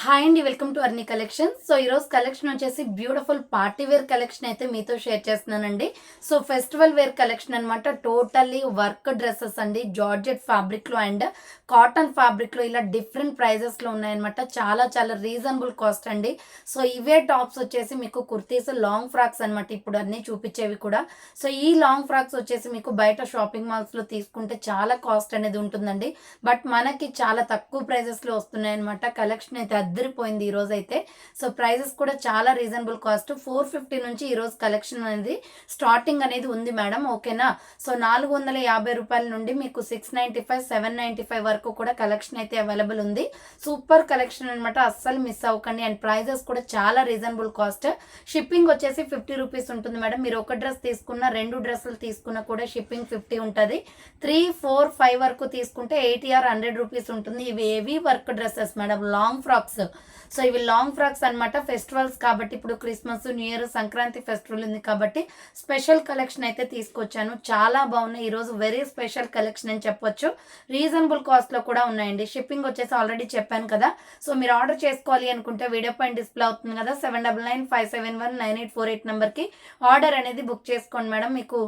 Hi అండి welcome to Arni collection so ఈరోజు collection వచ్చేసి బ్యూటిఫుల్ పార్టీ వేర్ కలెక్షన్ అయితే మీతో షేర్ చేస్తున్నానండి. సో ఫెస్టివల్ వేర్ కలెక్షన్ అనమాట టోటల్లీ వర్క్ డ్రెస్సెస్ అండి. జార్జెట్ ఫ్యాబ్రిక్లో అండ్ కాటన్ ఫ్యాబ్రిక్లో ఇలా డిఫరెంట్ ప్రైజెస్లో ఉన్నాయన్నమాట. చాలా చాలా రీజనబుల్ కాస్ట్ అండి. సో ఇవే టాప్స్ వచ్చేసి మీకు కుర్తీస్ లాంగ్ ఫ్రాక్స్ అనమాట ఇప్పుడు అన్నీ చూపించేవి కూడా. సో ఈ లాంగ్ ఫ్రాక్స్ వచ్చేసి మీకు బయట షాపింగ్ మాల్స్లో తీసుకుంటే చాలా కాస్ట్ అనేది ఉంటుందండి. బట్ మనకి చాలా తక్కువ ప్రైజెస్లో వస్తున్నాయి అనమాట కలెక్షన్ అయితే అద్దరిపోయింది ఈరోజు అయితే సో ప్రైజెస్ కూడా చాలా రీజనబుల్ కాస్ట్. ఫోర్ ఫిఫ్టీ నుంచి ఈరోజు కలెక్షన్ అనేది స్టార్టింగ్ అనేది ఉంది మేడం. ఓకేనా? సో నాలుగు వందల యాభై రూపాయల నుండి మీకు six ninety five seven ninety five వరకు కూడా కలెక్షన్ అయితే అవైలబుల్ ఉంది. సూపర్ కలెక్షన్ అనమాట అస్సలు మిస్ అవ్వకండి. అండ్ ప్రైజెస్ కూడా చాలా రీజనబుల్ కాస్ట్. షిప్పింగ్ వచ్చేసి ఫిఫ్టీ రూపీస్ ఉంటుంది మేడం. మీరు ఒక డ్రెస్ తీసుకున్న రెండు డ్రెస్సులు తీసుకున్నా కూడా షిప్పింగ్ ఫిఫ్టీ ఉంటుంది. త్రీ ఫోర్ ఫైవ్ వరకు తీసుకుంటే ఎయిటీ ఆర్ హండ్రెడ్ రూపీస్ ఉంటుంది. ఇవి heavy work dresses madam. Long frocks so ఇవి లాంగ్ ఫ్రాక్స్ అన్నమాట ఫెస్టివల్స్ కాబట్టి ఇప్పుడు Christmas new year Sankranti festival ఉంది కాబట్టి స్పెషల్ కలెక్షన్ అయితే తీసుకొచ్చాను. చాలా బాగున్నాయి. ఈరోజు వెరీ స్పెషల్ కలెక్షన్ అని చెప్పొచ్చు. రీజనబుల్ కాస్ట్లో కూడా ఉన్నాయండి. షిప్పింగ్ వచ్చేసి ఆల్రెడీ చెప్పాను కదా. సో మీరు ఆర్డర్ చేసుకోవాలి అనుకుంటే వీడియో పైన డిస్ప్లే అవుతుంది కదా seven double nine five seven one nine eight four eight నెంబర్కి ఆర్డర్ అనేది బుక్ చేసుకోండి మేడం. మీకు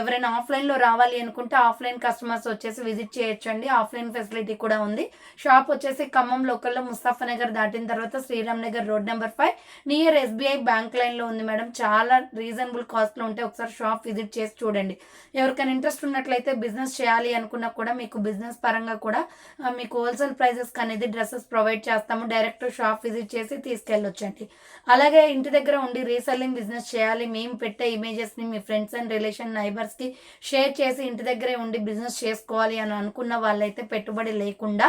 ఎవరైనా ఆఫ్లైన్లో రావాలి అనుకుంటే ఆఫ్లైన్ కస్టమర్స్ వచ్చేసి విజిట్ చేయొచ్చండి. ఆఫ్లైన్ ఫెసిలిటీ కూడా ఉంది. షాప్ వచ్చేసి ఖమ్మం లోకల్లో ముస్తాఫ్ నగర్ దాటిన తర్వాత Sriram Nagar road number five. Near SBI bank లైన్లో ఉంది మేడం. చాలా రీజనబుల్ కాస్ట్లో ఉంటే ఒకసారి షాప్ విజిట్ చేసి చూడండి. ఎవరికైనా ఇంట్రెస్ట్ ఉన్నట్లయితే బిజినెస్ చేయాలి అనుకున్నా కూడా మీకు బిజినెస్ పరంగా కూడా మీకు హోల్సేల్ ప్రైజెస్ అనేది డ్రెస్సెస్ ప్రొవైడ్ చేస్తాము. డైరెక్ట్ షాప్ విజిట్ చేసి తీసుకెళ్ళొచ్చండి. అలాగే ఇంటి దగ్గర ఉండి రీసెల్లింగ్ బిజినెస్ చేయాలి. మేము పెట్టే ఇమేజెస్ని మీ ఫ్రెండ్స్ అండ్ రిలేషన్ నైబర్స్కి షేర్ చేసి ఇంటి దగ్గరే ఉండి బిజినెస్ చేసుకోవాలి అని అనుకున్న వాళ్ళైతే పెట్టుబడి లేకుండా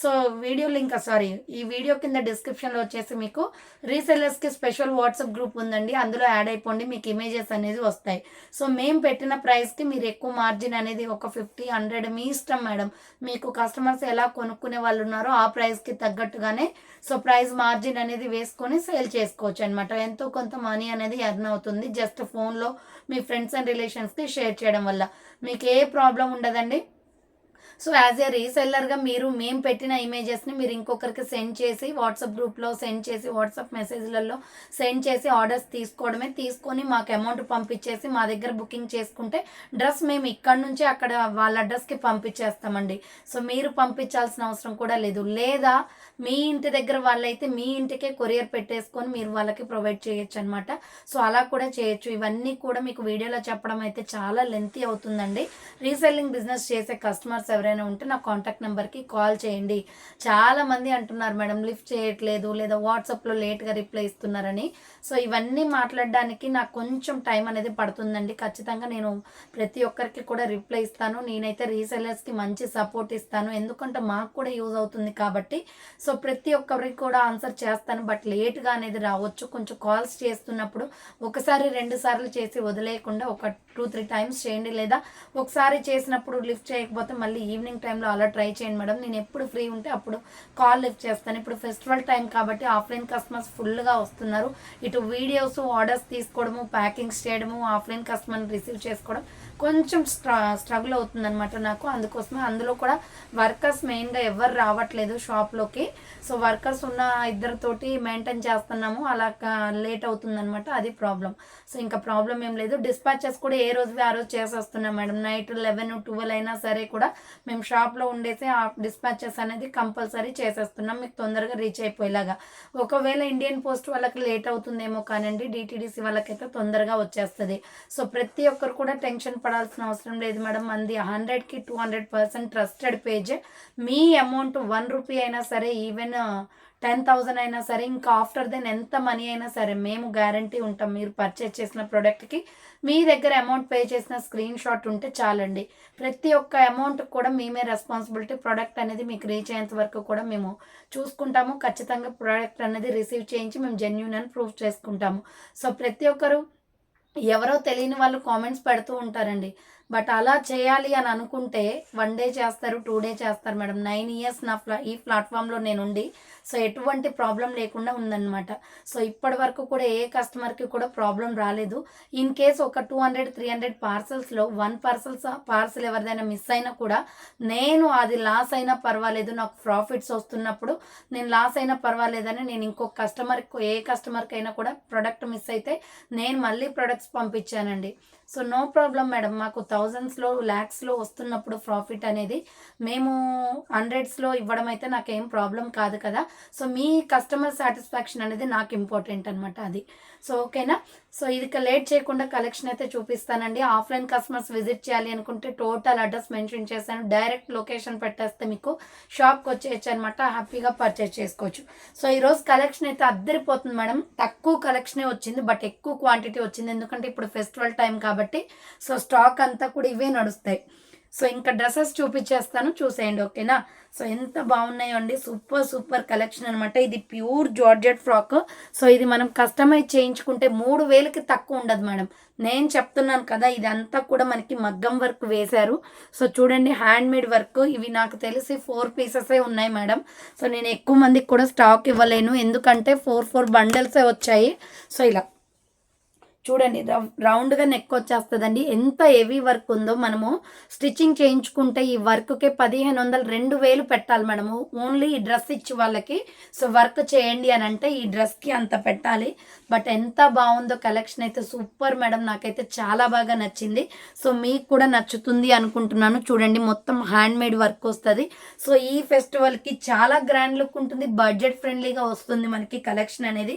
సో వీడియో లింక్ సారీ ఈ వీడియో కింద డిస్క్రిప్షన్లో వచ్చేసి మీకు రీసెల్లర్స్కి స్పెషల్ వాట్సాప్ గ్రూప్ ఉందండి. అందులో యాడ్ అయిపోండి మీకు ఇమేజెస్ అనేది వస్తాయి. సో మేము పెట్టిన ప్రైస్కి మీరు ఎక్కువ మార్జిన్ అనేది ఒక ఫిఫ్టీ హండ్రెడ్ మీ ఇష్టం మేడం. మీకు కస్టమర్స్ ఎలా కొనుక్కునే వాళ్ళు ఉన్నారో ఆ ప్రైస్కి తగ్గట్టుగానే సో ప్రైస్ మార్జిన్ అనేది వేసుకొని సేల్ చేసుకోవచ్చు అనమాట ఎంతో కొంత మనీ అనేది ఎర్న్ అవుతుంది జస్ట్ ఫోన్లో మీ ఫ్రెండ్స్ అండ్ రిలేషన్స్కి షేర్ చేయడం వల్ల. మీకు ఏ ప్రాబ్లం ఉండదండి? సో యాజ్ ఏ రీసెల్లర్గా మీరు మేము పెట్టిన ఇమేజెస్ని మీరు ఇంకొకరికి సెండ్ చేసి వాట్సాప్ గ్రూప్లో సెండ్ చేసి వాట్సాప్ మెసేజ్లలో సెండ్ చేసి ఆర్డర్స్ తీసుకోవడమే. తీసుకొని మాకు అమౌంట్ పంపించేసి మా దగ్గర బుకింగ్ చేసుకుంటే డ్రెస్ మేము ఇక్కడ నుంచి అక్కడ వాళ్ళ అడ్రస్కి పంపించేస్తామండి. సో మీరు పంపించాల్సిన అవసరం కూడా లేదు. లేదా మీ ఇంటి దగ్గర వాళ్ళైతే మీ ఇంటికే కొరియర్ పెట్టేసుకొని మీరు వాళ్ళకి ప్రొవైడ్ చేయొచ్చు అనమాట సో అలా కూడా చేయొచ్చు. ఇవన్నీ కూడా మీకు వీడియోలో చెప్పడం అయితే చాలా లెంతీ అవుతుందండి. రీసెల్లింగ్ బిజినెస్ చేసే కస్టమర్స్ ఎవరైనా ఉంటే నా కాంటాక్ట్ నెంబర్కి కాల్ చేయండి. చాలామంది అంటున్నారు మేడం లిఫ్ట్ చేయట్లేదు లేదా వాట్సాప్లో లేట్గా రిప్లై ఇస్తున్నారని. సో ఇవన్నీ మాట్లాడడానికి నాకు కొంచెం టైం అనేది పడుతుందండి. ఖచ్చితంగా నేను ప్రతి ఒక్కరికి కూడా రిప్లై ఇస్తాను. నేనైతే రీసెల్లర్స్కి మంచి సపోర్ట్ ఇస్తాను. ఎందుకంటే మాకు కూడా యూజ్ అవుతుంది కాబట్టి. సో సో ప్రతి ఒక్కరికి కూడా ఆన్సర్ చేస్తాను బట్ లేట్గా అనేది రావచ్చు. కొంచెం కాల్స్ చేస్తున్నప్పుడు ఒకసారి రెండు సార్లు చేసి వదిలేయకుండా ఒక టూ త్రీ టైమ్స్ చేయండి. లేదా ఒకసారి చేసినప్పుడు లిఫ్ట్ చేయకపోతే మళ్ళీ ఈవినింగ్ టైంలో అలా ట్రై చేయండి మేడం. నేను ఎప్పుడు ఫ్రీ ఉంటే అప్పుడు కాల్ లిఫ్ట్ చేస్తాను. ఇప్పుడు ఫెస్టివల్ టైం కాబట్టి ఆఫ్లైన్ కస్టమర్స్ ఫుల్గా వస్తున్నారు. ఇటు వీడియోస్ ఆర్డర్స్ తీసుకోవడము ప్యాకింగ్స్ చేయడము ఆఫ్లైన్ కస్టమర్ని రిసీవ్ చేసుకోవడం కొంచెం స్ట్ర స్ట్రగుల్ అవుతుందనమాట నాకు. అందుకోసమే అందులో కూడా వర్కర్స్ మెయిన్గా ఎవరు రావట్లేదు షాప్లోకి. సో వర్కర్స్ ఉన్న ఇద్దరితోటి మెయింటైన్ చేస్తున్నాము. అలా లేట్ అవుతుందనమాట అది ప్రాబ్లం సో ఇంకా ప్రాబ్లం ఏం లేదు. డిస్పాచెస్ కూడా ఏ రోజు ఆ రోజు చేసేస్తున్నాం మేడం. నైట్ లెవెన్ ట్వెల్వ్ అయినా సరే కూడా మేము షాప్లో ఉండేసి ఆ డిస్పాచెస్ అనేది కంపల్సరీ చేసేస్తున్నాం. మీకు తొందరగా రీచ్ అయిపోయేలాగా. ఒకవేళ ఇండియన్ పోస్ట్ వాళ్ళకి లేట్ అవుతుందేమో కానండి డిటీడీసీ వాళ్ళకైతే తొందరగా వచ్చేస్తుంది. సో ప్రతి ఒక్కరు కూడా టెన్షన్ పడాల్సిన అవసరం లేదు మేడం. మంది హండ్రెడ్కి two hundred percent trusted page మీ అమౌంట్ వన్ రూపీ అయినా సరే ఈవెన్ టెన్ థౌజండ్ అయినా సరే ఇంకా ఆఫ్టర్ దెన్ ఎంత మనీ అయినా సరే మేము గ్యారంటీ ఉంటాం. మీరు పర్చేస్ చేసిన ప్రోడక్ట్కి మీ దగ్గర అమౌంట్ పే చేసిన స్క్రీన్ షాట్ ఉంటే చాలండి. ప్రతి ఒక్క అమౌంట్ కూడా మేమే రెస్పాన్సిబిలిటీ ప్రోడక్ట్ అనేది మీకు రీచ్ అయ్యేంత వరకు కూడా మేము చూసుకుంటాము. ఖచ్చితంగా ప్రోడక్ట్ అనేది రిసీవ్ చేయించి మేము జెన్యున్ అని ప్రూఫ్ చేసుకుంటాము. సో ప్రతి ఒక్కరు ఎవరో తెలియని వాళ్ళు కామెంట్స్ పెడుతూ ఉంటారండి. బట్ అలా చేయాలి అని అనుకుంటే వన్ డే చేస్తారు టూ డే చేస్తారు మేడం. నైన్ ఇయర్స్ నా ఫ్లా ఈ ప్లాట్ఫామ్లో నేను ఉండి సో ఎటువంటి ప్రాబ్లం లేకుండా ఉందన్నమాట. సో ఇప్పటి వరకు కూడా ఏ కస్టమర్కి కూడా ప్రాబ్లం రాలేదు. ఇన్ కేస్ ఒక టూ హండ్రెడ్ త్రీ హండ్రెడ్ పార్సల్స్లో వన్ పార్సల్స్ పార్సల్ ఎవరిదైనా మిస్ అయినా కూడా నేను అది లాస్ అయినా పర్వాలేదు నాకు ప్రాఫిట్స్ వస్తున్నప్పుడు నేను లాస్ అయినా పర్వాలేదని నేను ఇంకొక కస్టమర్ ఏ కస్టమర్కి అయినా కూడా ప్రొడక్ట్ మిస్ అయితే నేను మళ్ళీ ప్రొడక్ట్స్ పంపించానండి. సో నో ప్రాబ్లం మేడం మాకు థౌజండ్స్లో ల్యాక్స్లో వస్తున్నప్పుడు ప్రాఫిట్ అనేది మేము హండ్రెడ్స్లో ఇవ్వడం అయితే నాకేం ప్రాబ్లం కాదు కదా. సో మీ కస్టమర్ సాటిస్ఫాక్షన్ అనేది నాకు ఇంపార్టెంట్ అనమాట అది. సో ఓకేనా సో ఇది లేట్ చేయకుండా కలెక్షన్ అయితే చూపిస్తానండి. ఆఫ్లైన్ కస్టమర్స్ విజిట్ చేయాలి అనుకుంటే టోటల్ అడ్రస్ మెన్షన్ చేశాను. డైరెక్ట్ లొకేషన్ పెట్టేస్తే మీకు షాప్కి వచ్చేయచ్చు అనమాట హ్యాపీగా పర్చేస్ చేసుకోవచ్చు. సో ఈరోజు కలెక్షన్ అయితే అద్దరిపోతుంది మేడం. తక్కువ కలెక్షనే వచ్చింది బట్ ఎక్కువ క్వాంటిటీ వచ్చింది. ఎందుకంటే ఇప్పుడు ఫెస్టివల్ టైం కాబట్టి సో స్టాక్ అంతా కూడా ఇవే నడుస్తాయి. సో ఇంకా డ్రెస్సెస్ చూపించేస్తాను. చూసేయండి ఓకేనా సో ఎంత బాగున్నాయో అండి సూపర్ సూపర్ కలెక్షన్ అనమాట ఇది ప్యూర్ జార్జెట్ ఫ్రాక్. సో ఇది మనం కస్టమైజ్ చేయించుకుంటే మూడు వేలకి తక్కువ ఉండదు మేడం. నేను చెప్తున్నాను కదా ఇదంతా కూడా మనకి మగ్గం వర్క్ వేశారు. సో చూడండి హ్యాండ్మేడ్ వర్క్. ఇవి నాకు తెలిసి ఫోర్ పీసెసే ఉన్నాయి మేడం. సో నేను ఎక్కువ మందికి కూడా స్టాక్ ఇవ్వలేను. ఎందుకంటే ఫోర్ ఫోర్ బండల్సే వచ్చాయి. సో ఇలా. చూడండి రౌండ్గా నెక్ వచ్చేస్తుందండి. ఎంత హెవీ వర్క్ ఉందో మనము స్టిచ్చింగ్ చేయించుకుంటే ఈ వర్క్కి పదిహేను వందలు రెండు వేలు పెట్టాలి మనము. ఓన్లీ ఈ డ్రెస్ ఇచ్చి వాళ్ళకి సో వర్క్ చేయండి అని అంటే ఈ డ్రెస్కి అంత పెట్టాలి. బట్ ఎంత బాగుందో కలెక్షన్ అయితే సూపర్ మేడం నాకైతే చాలా బాగా నచ్చింది. సో మీకు కూడా నచ్చుతుంది అనుకుంటున్నాను. చూడండి మొత్తం హ్యాండ్ మేడ్ వర్క్ వస్తుంది. సో ఈ ఫెస్టివల్కి చాలా గ్రాండ్ లుక్ ఉంటుంది. బడ్జెట్ ఫ్రెండ్లీగా వస్తుంది మనకి కలెక్షన్ అనేది.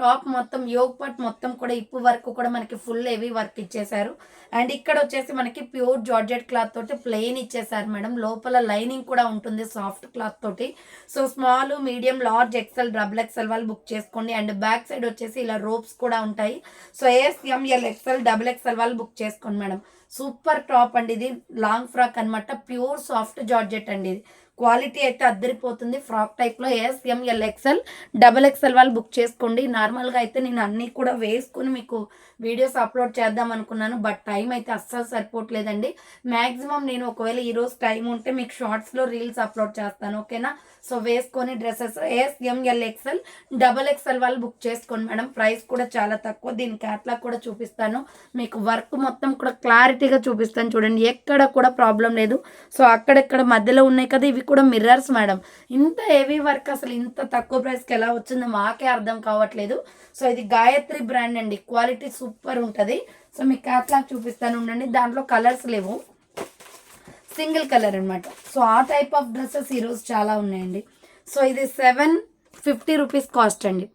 టాప్ మొత్తం యోగ్ పట్ మొత్తం కూడా ఇప్పు వర్క్ కూడా మనకి ఫుల్ హెవీ వర్క్ ఇచ్చేసారు అండ్ ఇక్కడ వచ్చేసి మనకి ప్యూర్ జార్జెట్ క్లాత్ తోటి ప్లెయిన్ ఇచ్చేసారు మేడం. లోపల లైనింగ్ కూడా ఉంటుంది సాఫ్ట్ క్లాత్ తోటి. So small medium large XL double XL వాళ్ళు బుక్ చేసుకోండి. అండ్ బ్యాక్ సైడ్ వచ్చేసి ఇలా రోప్స్ కూడా ఉంటాయి. So ASML XL double XL వాళ్ళు బుక్ చేసుకోండి మేడం. సూపర్ టాప్ అండి ఇది. లాంగ్ ఫ్రాక్ అనమాట ప్యూర్ సాఫ్ట్ జార్జెట్ అండి ఇది. క్వాలిటీ అయితే అద్దరిపోతుంది. ఫ్రాక్ టైప్లో ఎస్ఎంఎల్ ఎక్సెల్ డబల్ ఎక్సెల్ వాళ్ళు బుక్ చేసుకోండి. నార్మల్గా అయితే నేను అన్నీ కూడా వేసుకుని మీకు వీడియోస్ అప్లోడ్ చేద్దాం అనుకున్నాను. బట్ టైం అయితే అస్సలు సరిపోవట్లేదండి. మ్యాక్సిమం నేను ఒకవేళ ఈరోజు టైం ఉంటే మీకు షార్ట్స్లో రీల్స్ అప్లోడ్ చేస్తాను. ఓకేనా సో వేసుకొని dresses SML XL double XL వాళ్ళు బుక్ చేసుకోండి మేడం. ప్రైస్ కూడా చాలా తక్కువ. దీని క్యాట్లాగ్ కూడా చూపిస్తాను. మీకు వర్క్ మొత్తం కూడా క్లారిటీగా చూపిస్తాను చూడండి. ఎక్కడ కూడా ప్రాబ్లం లేదు. సో అక్కడెక్కడ మధ్యలో ఉన్నాయి కదా ఇవి కూడా మిర్రర్స్ మేడం ఇంత హెవీ వర్క్ అసలు ఇంత తక్కువ ప్రైస్కి ఎలా వచ్చిందో మాకే అర్థం కావట్లేదు. సో ఇది గాయత్రి బ్రాండ్ అండి. క్వాలిటీ సూపర్ ఉంటుంది. సో మీకు క్యాట్లాగ్ చూపిస్తాను ఉండండి. దాంట్లో కలర్స్ లేవు. సింగిల్ కలర్ అనమాట సో ఆ టైప్ ఆఫ్ డ్రెస్సెస్ ఈరోజు చాలా ఉన్నాయండి. సో ఇది సెవెన్ ఫిఫ్టీ రూపీస్ కాస్ట్ అండి.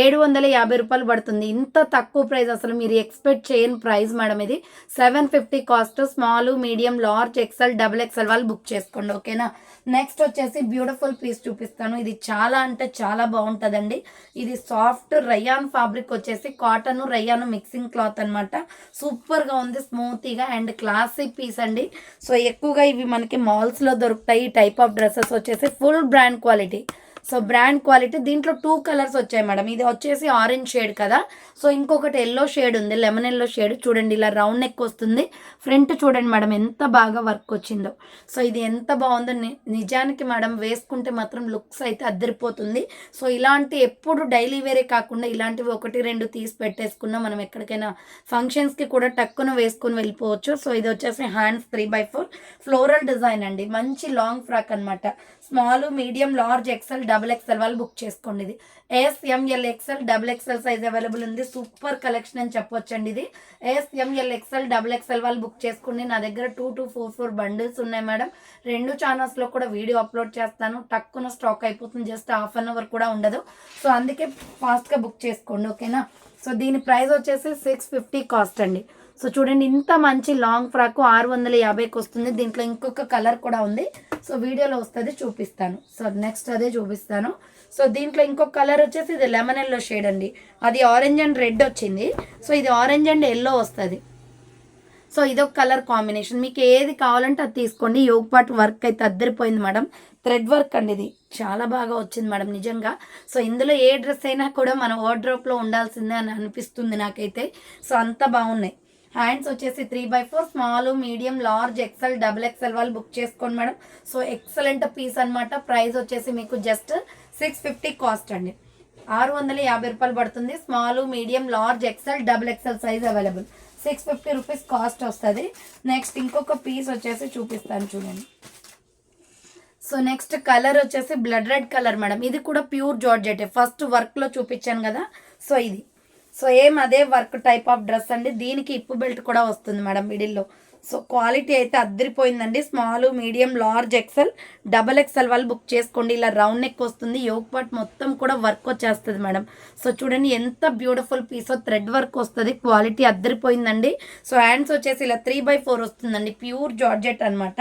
ఏడు వందల యాభై రూపాయలు పడుతుంది. ఇంత తక్కువ ప్రైస్ అసలు మీరు ఎక్స్పెక్ట్ చేయని ప్రైస్ మేడం ఇది. Seven fifty cost small medium large XL double XL వాళ్ళు బుక్ చేసుకోండి ఓకేనా? నెక్స్ట్ వచ్చేసి బ్యూటిఫుల్ పీస్ చూపిస్తాను. ఇది చాలా అంటే చాలా బాగుంటుందండి. ఇది సాఫ్ట్ రయాన్ ఫ్యాబ్రిక్ వచ్చేసి కాటన్ రయాన్ మిక్సింగ్ క్లాత్ అనమాట సూపర్గా ఉంది స్మూతీగా అండ్ క్లాసీ పీస్ అండి. సో ఎక్కువగా ఇవి మనకి మాల్స్లో దొరుకుతాయి. ఈ టైప్ ఆఫ్ డ్రెస్సెస్ వచ్చేసి full brand quality. So brand quality దీంట్లో టూ కలర్స్ వచ్చాయి మేడం. ఇది వచ్చేసి ఆరెంజ్ షేడ్ కదా. సో ఇంకొకటి ఎల్లో షేడ్ ఉంది. Lemon yellow shade. చూడండి ఇలా రౌండ్ నెక్ వస్తుంది. ఫ్రంట్ చూడండి మేడం ఎంత బాగా వర్క్ వచ్చిందో. సో ఇది ఎంత బాగుందో నిజానికి మేడం వేసుకుంటే మాత్రం లుక్స్ అయితే అద్దరిపోతుంది. సో ఇలాంటి ఎప్పుడు డైలీ వేరే కాకుండా ఇలాంటివి ఒకటి రెండు తీసి పెట్టేసుకున్నా మనం ఎక్కడికైనా ఫంక్షన్స్కి కూడా టక్కున వేసుకుని వెళ్ళిపోవచ్చు. సో ఇది వచ్చేసి hands three by four. Floral design అండి. మంచి లాంగ్ ఫ్రాక్ అనమాట small medium large XL double XL వాళ్ళు బుక్ చేసుకోండి ఇది. SML XL double XL size available ఉంది. సూపర్ కలెక్షన్ అని చెప్పొచ్చండి ఇది. ఎస్ఎంఎల్ ఎక్సెల్ డబుల్ ఎక్సెల్ వాళ్ళు బుక్ చేసుకోండి. నా దగ్గర two two four four bundles ఉన్నాయి మేడం. రెండు ఛానల్స్లో కూడా వీడియో అప్లోడ్ చేస్తాను. టక్కున స్టాక్ అయిపోతుంది. జస్ట్ హాఫ్ అన్ అవర్ కూడా ఉండదు. సో అందుకే ఫాస్ట్గా బుక్ చేసుకోండి ఓకేనా? సో దీని ప్రైస్ వచ్చేసి సిక్స్ ఫిఫ్టీ కాస్ట్ అండి. సో చూడండి ఇంత మంచి లాంగ్ ఫ్రాక్ ఆరు వందల యాభైకి వస్తుంది. దీంట్లో ఇంకొక కలర్ కూడా ఉంది. సో వీడియోలో వస్తుంది చూపిస్తాను. సో నెక్స్ట్ అదే చూపిస్తాను. సో దీంట్లో ఇంకొక కలర్ వచ్చేసి ఇది లెమన్ ఎల్లో షేడ్ అండి. అది ఆరెంజ్ అండ్ రెడ్ వచ్చింది. సో ఇది ఆరెంజ్ అండ్ ఎల్లో వస్తుంది. సో ఇదొక కలర్ కాంబినేషన్ మీకు ఏది కావాలంటే అది తీసుకోండి. యోగ్ పాట్ వర్క్ అయితే అద్దరిపోయింది మేడం. థ్రెడ్ వర్క్ అండి ఇది. చాలా బాగా వచ్చింది మేడం నిజంగా. సో ఇందులో ఏ డ్రెస్ అయినా కూడా మన వార్డ్రోప్లో ఉండాల్సిందే అని అనిపిస్తుంది నాకైతే. సో అంత బాగున్నాయి. హ్యాండ్స్ వచ్చేసి three by four small medium large XL double XL వాళ్ళు బుక్ చేసుకోండి మేడం. సో ఎక్సలెంట్ పీస్ అన్నమాట. ప్రైస్ వచ్చేసి మీకు జస్ట్ సిక్స్ ఫిఫ్టీ కాస్ట్ అండి. ఆరు వందల యాభై రూపాయలు పడుతుంది. Small medium large XL double XL size available six fifty rupees cost వస్తుంది. నెక్స్ట్ ఇంకొక పీస్ వచ్చేసి చూపిస్తాను చూడండి. సో నెక్స్ట్ కలర్ వచ్చేసి బ్లడ్ రెడ్ కలర్ మేడం. ఇది కూడా ప్యూర్ జార్జెట్ ఫస్ట్ వర్క్లో చూపించాను కదా. సో ఇది. సో ఏం అదే వర్క్ టైప్ ఆఫ్ డ్రెస్ అండి. దీనికి ఇప్పు బెల్ట్ కూడా వస్తుంది మేడం మిడిల్లో. సో క్వాలిటీ అయితే అద్దరిపోయిందండి. Small medium large XL. Double XL వాళ్ళు బుక్ చేసుకోండి. ఇలా రౌండ్ నెక్ వస్తుంది. యోగ్ పాట్ మొత్తం కూడా వర్క్ వచ్చేస్తుంది మేడం. సో చూడండి ఎంత బ్యూటిఫుల్ పీస్ థ్రెడ్ వర్క్ వస్తుంది. క్వాలిటీ అద్దరిపోయిందండి. సో హ్యాండ్స్ వచ్చేసి ఇలా త్రీ బై ఫోర్ వస్తుందండి. ప్యూర్ జార్జెట్ అనమాట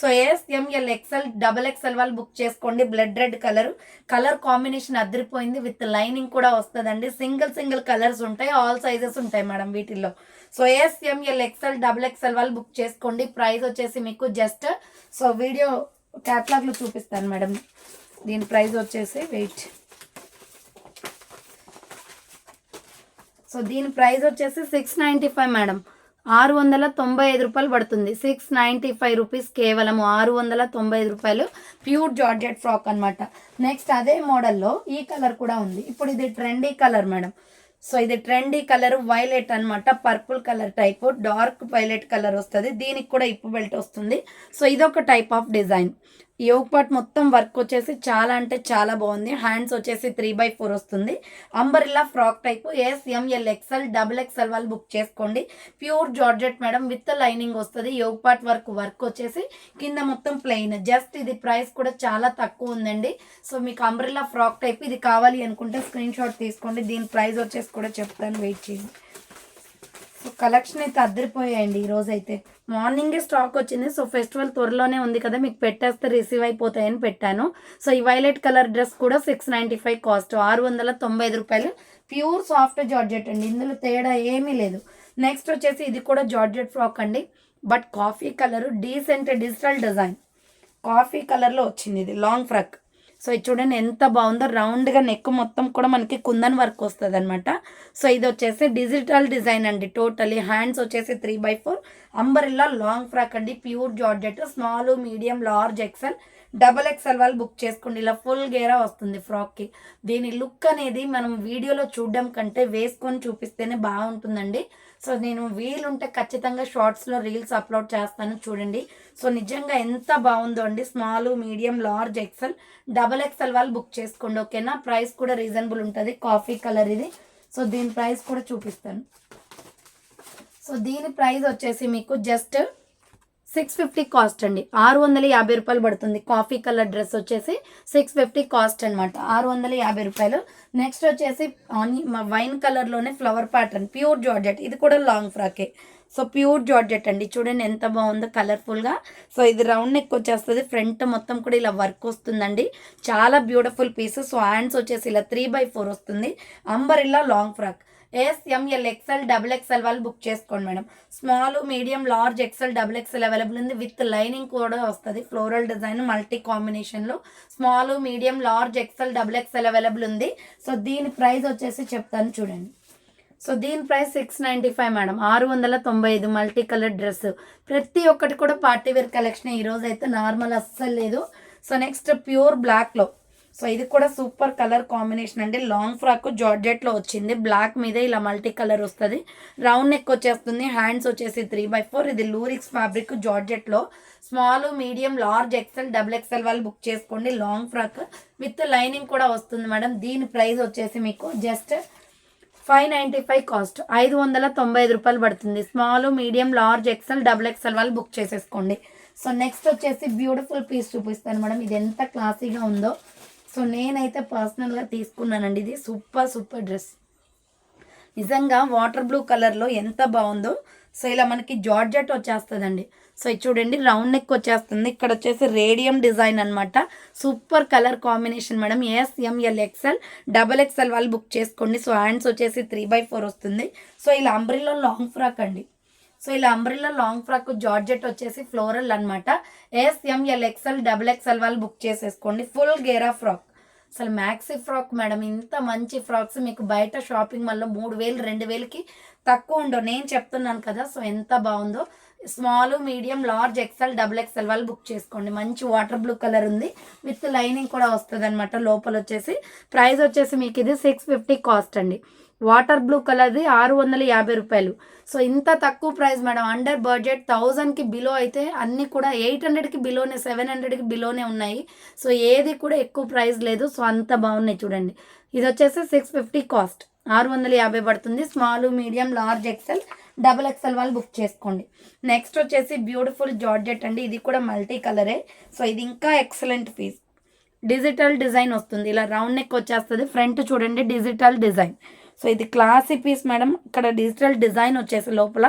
so ASML XL double XL వాళ్ళు బుక్ చేసుకోండి. Blood red colour. Colour combination అద్దరిపోయింది విత్ లైనింగ్ కూడా వస్తుందండి. సింగిల్ సింగిల్ కలర్స్ ఉంటాయి. ఆల్ సైజెస్ ఉంటాయి మేడం వీటిల్లో. So SML XL double XL వాళ్ళు బుక్ చేసుకోండి. ప్రైస్ వచ్చేసి మీకు జస్ట్ సో వీడియో క్యాట్లాగ్లో చూపిస్తాను మేడం. దీని ప్రైస్ వచ్చేసి వెయిట్ సో దీని ప్రైస్ వచ్చేసి సిక్స్ నైంటీ ఫైవ్ మేడం. ఆరు వందల తొంభై ఐదు రూపాయలు పడుతుంది. సిక్స్ నైంటీ ఫైవ్ రూపీస్ కేవలం ఆరు వందల తొంభై ఐదు రూపాయలు ప్యూర్ జార్జెట్ ఫ్రాక్ అనమాట నెక్స్ట్ అదే మోడల్లో ఈ కలర్ కూడా ఉంది. ఇప్పుడు ఇది ట్రెండీ కలర్ మేడం. సో ఇది ట్రెండీ కలర్ వైలెట్ అనమాట purple colour type dark violet colour వస్తుంది. దీనికి కూడా ఇప్పు బెల్ట్ వస్తుంది. సో ఇదొక type of design yoke part మొత్తం వర్క్ వచ్చేసి చాలా అంటే చాలా బాగుంది. హ్యాండ్స్ వచ్చేసి త్రీ బై ఫోర్ వస్తుంది. Umbrella frock type. SML XL XL double XL వాళ్ళు బుక్ చేసుకోండి. Pure georgette madam with lining వస్తుంది. యోగ్ పార్ట్ వర్క్ వర్క్ వచ్చేసి కింద మొత్తం ప్లెయిన్. జస్ట్ ఇది ప్రైస్ కూడా చాలా తక్కువ ఉందండి. సో మీకు అంబ్రిల్లా ఫ్రాక్ టైప్ ఇది కావాలి అనుకుంటే స్క్రీన్ షాట్ తీసుకోండి. దీని ప్రైస్ వచ్చేసి కూడా చెప్తాను. వెయిట్ చేయండి. కలెక్షన్ అయితే అద్దరిపోయాయండి ఈరోజు అయితే మార్నింగే స్టాక్ వచ్చింది సో ఫెస్టివల్ త్వరలోనే ఉంది కదా మీకు పెట్టేస్తే రిసీవ్ అయిపోతాయని పెట్టాను. సో ఈ వైలెట్ కలర్ డ్రెస్ కూడా సిక్స్ నైంటీ ఫైవ్ కాస్ట్ ఆరు వందల తొంభై ఐదు రూపాయలు. ప్యూర్ సాఫ్ట్ జార్జెట్ అండి ఇందులో తేడా ఏమీ లేదు. నెక్స్ట్ వచ్చేసి ఇది కూడా జార్జెట్ ఫ్రాక్ అండి but coffee colour decent digital design. Coffee కలర్లో వచ్చింది ఇది లాంగ్ ఫ్రాక్ సో ఇది చూడండి ఎంత బాగుందో. రౌండ్గా నెక్ మొత్తం కూడా మనకి కుందన్ వర్క్ వస్తుంది అనమాట సో ఇది వచ్చేసి డిజిటల్ డిజైన్ అండి టోటలీ. హ్యాండ్స్ వచ్చేసి three by four. Umbrella long frock అండి pure georgette small medium large XL. Double XL వాళ్ళు బుక్ చేసుకోండి ఇలా ఫుల్ గేరా వస్తుంది ఫ్రాక్కి. దీని లుక్ అనేది మనం వీడియోలో చూడడం కంటే వేసుకొని చూపిస్తేనే బాగుంటుందండి. సో నేను వీలుంటే ఖచ్చితంగా షార్ట్స్లో రీల్స్ అప్లోడ్ చేస్తాను చూడండి. సో నిజంగా ఎంత బాగుందో అండి. Small medium large XL. Double XL వాళ్ళు బుక్ చేసుకోండి ఓకేనా? ప్రైస్ కూడా రీజనబుల్ ఉంటుంది కాఫీ కలర్ ఇది. సో దీని ప్రైస్ కూడా చూపిస్తాను. సో దీని ప్రైస్ వచ్చేసి మీకు జస్ట్ సిక్స్ ఫిఫ్టీ కాస్ట్ అండి. ఆరు వందల యాభై రూపాయలు పడుతుంది. కాఫీ కలర్ డ్రెస్ వచ్చేసి సిక్స్ ఫిఫ్టీ కాస్ట్ అనమాట ఆరు వందల యాభై రూపాయలు. నెక్స్ట్ వచ్చేసి ఆని వైన్ కలర్లోనే ఫ్లవర్ ప్యాటర్న్. Pure georgette. ఇది కూడా లాంగ్ ఫ్రాకే. సో ప్యూర్ జార్జెట్ అండి. చూడండి ఎంత బాగుందో కలర్ఫుల్గా. సో ఇది రౌండ్ నెక్ వచ్చేస్తుంది. ఫ్రంట్ మొత్తం కూడా ఇలా వర్క్ వస్తుందండి. చాలా బ్యూటిఫుల్ పీస్ సో హ్యాండ్స్ వచ్చేసి ఇలా త్రీ బై ఫోర్ వస్తుంది. Umbrella long frock. SML XL double XL వాళ్ళు బుక్ చేసుకోండి madam. Small medium large XL double XL available ఉంది. విత్ లైనింగ్ కూడా వస్తుంది. ఫ్లోరల్ డిజైన్ మల్టీ కాంబినేషన్లో small medium large XL double XL available ఉంది. So దీని price వచ్చేసి చెప్తాను చూడండి. సో దీని price six ninety five madam. ఆరు వందల తొంభై ఐదు మల్టీ కలర్ డ్రెస్ ప్రతి ఒక్కటి కూడా పార్టీ వేర్ కలెక్షన్ ఈరోజు అయితే నార్మల్ అస్సలు లేదు. సో నెక్స్ట్ ప్యూర్ బ్లాక్లో సో ఇది కూడా సూపర్ కలర్ కాంబినేషన్ అండి. లాంగ్ ఫ్రాక్ జార్జెట్లో వచ్చింది. బ్లాక్ మీద ఇలా మల్టీ కలర్ వస్తుంది. రౌండ్ నెక్ వచ్చేస్తుంది. హ్యాండ్స్ వచ్చేసి త్రీ బై ఫోర్. ఇది lurex fabric జార్జెట్లో. Small medium large XL double XL వాళ్ళు బుక్ చేసుకోండి. లాంగ్ ఫ్రాక్ విత్ లైనింగ్ కూడా వస్తుంది మేడం. దీని ప్రైస్ వచ్చేసి మీకు just five ninety five cost. ఐదు వందల తొంభై ఐదు రూపాయలు పడుతుంది. Small medium large XL double XL వాళ్ళు బుక్ చేసేసుకోండి. సో నెక్స్ట్ వచ్చేసి బ్యూటిఫుల్ పీస్ చూపిస్తాను మేడం. ఇది ఎంత క్లాసీగా ఉందో. సో నేనైతే పర్సనల్గా తీసుకున్నానండి. ఇది సూపర్ సూపర్ డ్రెస్. నిజంగా వాటర్ బ్లూ కలర్లో ఎంత బాగుందో. సో ఇలా మనకి జార్జెట్ వచ్చేస్తుందండి. సో ఇది చూడండి రౌండ్ నెక్ వచ్చేస్తుంది. ఇక్కడ వచ్చేసి రేడియం డిజైన్ అనమాట super colour combination madam. S ML XL double XL వాళ్ళు బుక్ చేసుకోండి. సో హ్యాండ్స్ వచ్చేసి త్రీ బై ఫోర్ వస్తుంది. సో ఇలా అంబ్రిలో లాంగ్ ఫ్రాక్ అండి. సో ఇలా అంబ్రిల్లా లాంగ్ ఫ్రాక్ జార్జెట్ వచ్చేసి ఫ్లోరల్ అనమాట ఎస్ఎంఎల్ ఎక్స్ఎల్ డబుల్ ఎక్స్ఎల్ వాళ్ళు బుక్ చేసేసుకోండి. ఫుల్ గేరా ఫ్రాక్ అసలు మ్యాక్సీ ఫ్రాక్ మేడం ఇంత మంచి ఫ్రాక్స్ మీకు బయట షాపింగ్ మాల్లో మూడు వేలు రెండు వేలకి తక్కువ ఉండవు. నేను చెప్తున్నాను కదా సో ఎంత బాగుందో. Small medium large XL double XL వాళ్ళు బుక్ చేసుకోండి. మంచి వాటర్ బ్లూ కలర్ ఉంది. విత్ లైనింగ్ కూడా వస్తుంది అనమాట లోపల వచ్చేసి ప్రైస్ వచ్చేసి మీకు ఇది సిక్స్ ఫిఫ్టీ కాస్ట్ అండి. వాటర్ బ్లూ కలర్ది ఆరు వందల యాభై రూపాయలు. సో ఇంత తక్కువ ప్రైస్ మేడం. అండర్ బడ్జెట్ థౌజండ్కి బిలో అయితే అన్నీ కూడా ఎయిట్ హండ్రెడ్కి బిలోనే సెవెన్ హండ్రెడ్కి బిలోనే ఉన్నాయి. సో ఏది కూడా ఎక్కువ ప్రైస్ లేదు. సో అంత బాగున్నాయి చూడండి. ఇది వచ్చేసి సిక్స్ ఫిఫ్టీ కాస్ట్. ఆరు వందల యాభై పడుతుంది. Small medium large XL double XL వాళ్ళు బుక్ చేసుకోండి. నెక్స్ట్ వచ్చేసి బ్యూటిఫుల్ జార్జెట్ అండి. ఇది కూడా మల్టీ కలరే. సో ఇది ఇంకా ఎక్సలెంట్ పీస్. డిజిటల్ డిజైన్ వస్తుంది. ఇలా రౌండ్ నెక్ వచ్చేస్తుంది. ఫ్రంట్ చూడండి డిజిటల్ డిజైన్. సో ఇది క్లాసీ పీస్ మేడం. ఇక్కడ డిజిటల్ డిజైన్ వచ్చేసి లోపల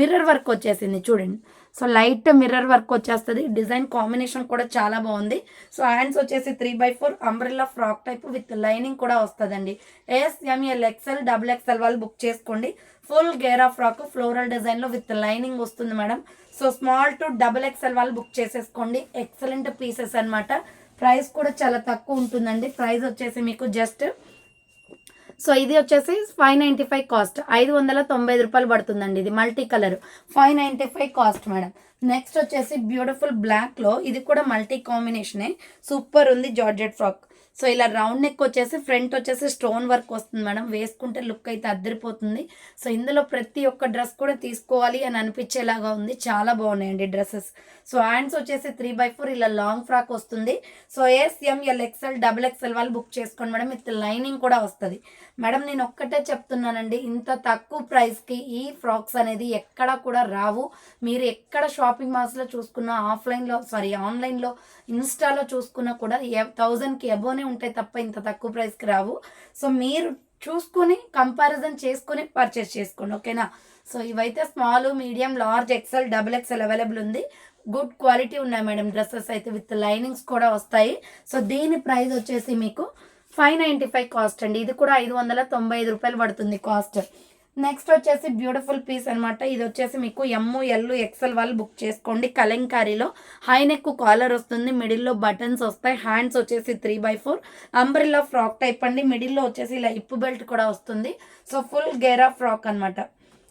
మిర్రర్ వర్క్ వచ్చేసింది చూడండి. సో లైట్ మిర్రర్ వర్క్ వచ్చేస్తుంది. డిజైన్ కాంబినేషన్ కూడా చాలా బాగుంది. సో హ్యాండ్స్ వచ్చేసి three by four umbrella frock type with lining కూడా వస్తుందండి. ASML XL XL double XL వాళ్ళు బుక్ చేసుకోండి. ఫుల్ గేరా ఫ్రాక్ ఫ్లోరల్ డిజైన్లో విత్ లైనింగ్ వస్తుంది madam. So small to double XL వాళ్ళు బుక్ చేసేసుకోండి. ఎక్సలెంట్ పీసెస్ అనమాట ప్రైస్ కూడా చాలా తక్కువ ఉంటుందండి. ప్రైస్ వచ్చేసి మీకు జస్ట్ సో ఇది వచ్చేసి ఫైవ్ నైంటీ ఫైవ్ కాస్ట్. ఐదు వందల తొంభై ఐదు రూపాయలు పడుతుందండి ఇది multi colour. Five ninety five cost madam. Next వచ్చేసి బ్యూటిఫుల్ బ్లాక్లో ఇది కూడా మల్టీ కాంబినేషనే. సూపర్ ఉంది జార్జెట్ ఫ్రాక్. సో ఇలా రౌండ్ నెక్ వచ్చేసి ఫ్రంట్ వచ్చేసి స్టోన్ వర్క్ వస్తుంది మేడం. వేసుకుంటే లుక్ అయితే అద్దరిపోతుంది. సో ఇందులో ప్రతి ఒక్క డ్రెస్ కూడా తీసుకోవాలి అని అనిపించేలాగా ఉంది. చాలా బాగున్నాయండి డ్రెస్సెస్. సో హ్యాండ్స్ వచ్చేసి త్రీ బై ఫోర్ ఇలా లాంగ్ ఫ్రాక్ వస్తుంది. So SML L XL double XL వాళ్ళు బుక్ చేసుకోండి మేడం. విత్ లైనింగ్ కూడా వస్తుంది. మేడం నేను ఒక్కటే చెప్తున్నానండి. ఇంత తక్కువ ప్రైస్కి ఈ ఫ్రాక్స్ అనేది ఎక్కడా కూడా రావు. మీరు ఎక్కడ షాపింగ్ మాల్స్లో చూసుకున్నా ఆఫ్లైన్లో సారీ ఆన్లైన్లో ఇన్స్టాలో చూసుకున్నా కూడా థౌజండ్కి అబోనే ఉంటాయి తప్ప ఇంత తక్కువ ప్రైస్కి రావు. సో మీరు చూసుకొని కంపారిజన్ చేసుకొని పర్చేస్ చేసుకోండి ఓకేనా? సో ఇవైతే small medium large XL double XL available ఉంది. గుడ్ క్వాలిటీ ఉన్నాయి మేడం డ్రెస్సెస్ అయితే విత్ లైనింగ్స్ కూడా వస్తాయి. సో దీని ప్రైస్ వచ్చేసి మీకు ఫైవ్ నైంటీ ఫైవ్ కాస్ట్ అండి. ఇది కూడా ఐదు వందల తొంభై ఐదు రూపాయలు పడుతుంది కాస్ట్ నెక్స్ట్ వచ్చేసి బ్యూటిఫుల్ పీస్ అనమాట ఇది వచ్చేసి మీకు ఎమ్ము ఎల్లు ఎక్సెల్ వాళ్ళు బుక్ చేసుకోండి. కలంకారీలో హై నెక్ కాలర్ వస్తుంది. మిడిల్లో బటన్స్ వస్తాయి. హ్యాండ్స్ వచ్చేసి three by four umbrella frock type అండి. మిడిల్లో వచ్చేసి ఇలా ఇప్పు బెల్ట్ కూడా వస్తుంది. సో ఫుల్ గేరా ఫ్రాక్ అనమాట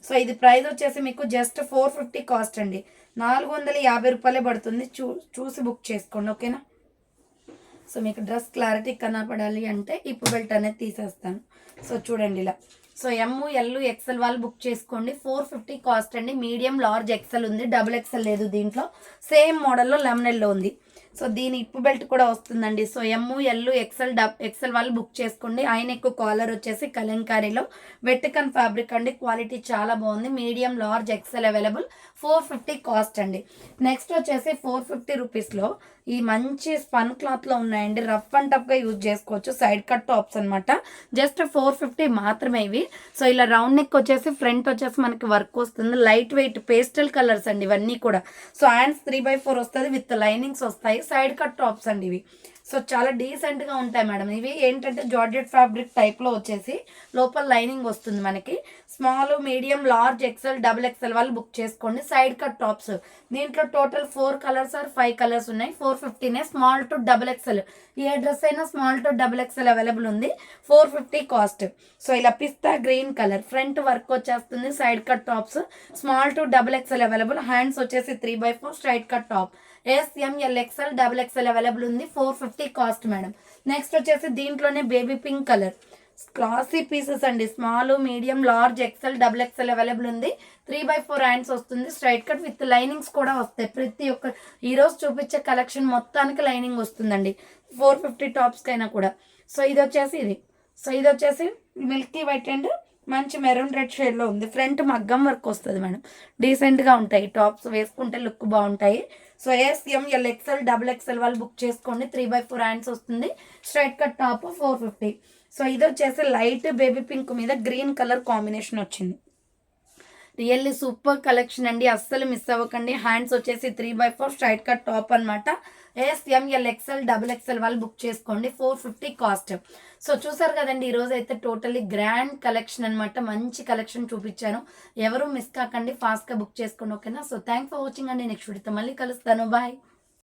సో ఇది ప్రైస్ వచ్చేసి మీకు జస్ట్ ఫోర్ ఫిఫ్టీ కాస్ట్ అండి. నాలుగు వందల యాభై రూపాయలే పడుతుంది. చూ చూసి బుక్ చేసుకోండి ఓకేనా సో మీకు డ్రెస్ క్లారిటీ కనపడాలి అంటే ఇప్పు బెల్ట్ అనేది తీసేస్తాను. సో చూడండి ఇలా. సో ఎమ్ ఎల్ ఎక్సెల్ వాళ్ళు బుక్ చేసుకోండి. ఫోర్ ఫిఫ్టీ కాస్ట్ అండి. మీడియం లార్జ్ ఎక్సెల్ ఉంది. డబుల్ ఎక్సెల్ లేదు దీంట్లో. సేమ్ మోడల్లో లెమనెల్లో ఉంది. సో దీని ఇప్పు బెల్ట్ కూడా వస్తుందండి. So M L XL double XL వాళ్ళు బుక్ చేసుకోండి. ఆయన ఎక్కువ కాలర్ వచ్చేసి కలంకారీలో. వెట్టికన్ ఫ్యాబ్రిక్ అండి. క్వాలిటీ చాలా బాగుంది. Medium large XL available four fifty cost అండి. నెక్స్ట్ వచ్చేసి ఫోర్ ఫిఫ్టీ రూపీస్లో ఈ మంచి స్పన్ క్లాత్లో ఉన్నాయండి. రఫ్ అండ్ టఫ్గా యూజ్ చేసుకోవచ్చు. సైడ్ కట్ టాప్స్ అనమాట జస్ట్ ఫోర్ ఫిఫ్టీ మాత్రమే ఇవి. సో ఇలా రౌండ్ నెక్ వచ్చేసి ఫ్రంట్ వచ్చేసి మనకి వర్క్ వస్తుంది. లైట్ వెయిట్ పేస్టల్ కలర్స్ అండి ఇవన్నీ కూడా. So hands three by four వస్తుంది. విత్ లైనింగ్స్ వస్తాయి. సైడ్ కట్ టాప్స్ అండి ఇవి. సో చాలా డీసెంట్గా ఉంటాయి మేడం. ఇవి ఏంటంటే జార్జెట్ ఫ్యాబ్రిక్ టైప్లో వచ్చేసి లోపల లైనింగ్ వస్తుంది మనకి. Small medium large XL double XL వాళ్ళు బుక్ చేసుకోండి. సైడ్ కట్ టాప్స్ దీంట్లో total four colours or five colours ఉన్నాయి. ఫోర్ ఫిఫ్టీనే స్మాల్ టు డబుల్ ఎక్సెల్ ఏ డ్రెస్ అయినా small to double XL available ఉంది. ఫోర్ ఫిఫ్టీ కాస్ట్ సో ఇలా pista green colour front work వచ్చేస్తుంది. Side cut tops small to double XL available hands వచ్చేసి three by four straight cut top SML XL double XL available ఉంది. Four fifty cost madam next వచ్చేసి దీంట్లోనే baby pink colour classy pieces అండి. Small medium large XL double XL available ఉంది. Three by four hands వస్తుంది. Straight cut with linings కూడా వస్తాయి. ప్రతి ఒక్క ఈరోజు చూపించే కలెక్షన్ మొత్తానికి లైనింగ్ వస్తుందండి. ఫోర్ ఫిఫ్టీ టాప్స్కైనా కూడా. సో ఇది వచ్చేసి ఇది. సో ఇది వచ్చేసి మిల్కీ వైట్ అండ్ మంచి మెరూన్ రెడ్ షేడ్లో ఉంది. ఫ్రంట్ మగ్గం వర్క్ వస్తుంది మేడం. డీసెంట్గా ఉంటాయి. టాప్స్ వేసుకుంటే లుక్ బాగుంటాయి. So SM L XL double XL వాళ్ళు బుక్ చేసుకోండి. త్రీ బై ఫోర్ హ్యాండ్స్ వస్తుంది. Straight cut top four fifty. So ఇది వచ్చేసి లైట్ బేబీ పింక్ మీద గ్రీన్ కలర్ కాంబినేషన్ వచ్చింది. రియల్లీ సూపర్ కలెక్షన్ అండి. అస్సలు మిస్ అవ్వకండి. హ్యాండ్స్ వచ్చేసి three by four straight cut top అనమాట ఎస్ఎంఎల్ ఎక్స్ఎల్ డబుల్ ఎక్స్ఎల్ వాళ్ళు బుక్ చేసుకోండి. ఫోర్ ఫిఫ్టీ కాస్ట్ సో చూసారు కదండి ఈరోజు అయితే టోటలీ గ్రాండ్ కలెక్షన్ అనమాట మంచి కలెక్షన్ చూపించాను. ఎవరు మిస్ కాకండి ఫాస్ట్గా బుక్ చేసుకోండి ఓకేనా సో థ్యాంక్ ఫర్ వాచింగ్ అండి. నెక్స్ట్ వీడితో మళ్ళీ కలుస్తాను. బాయ్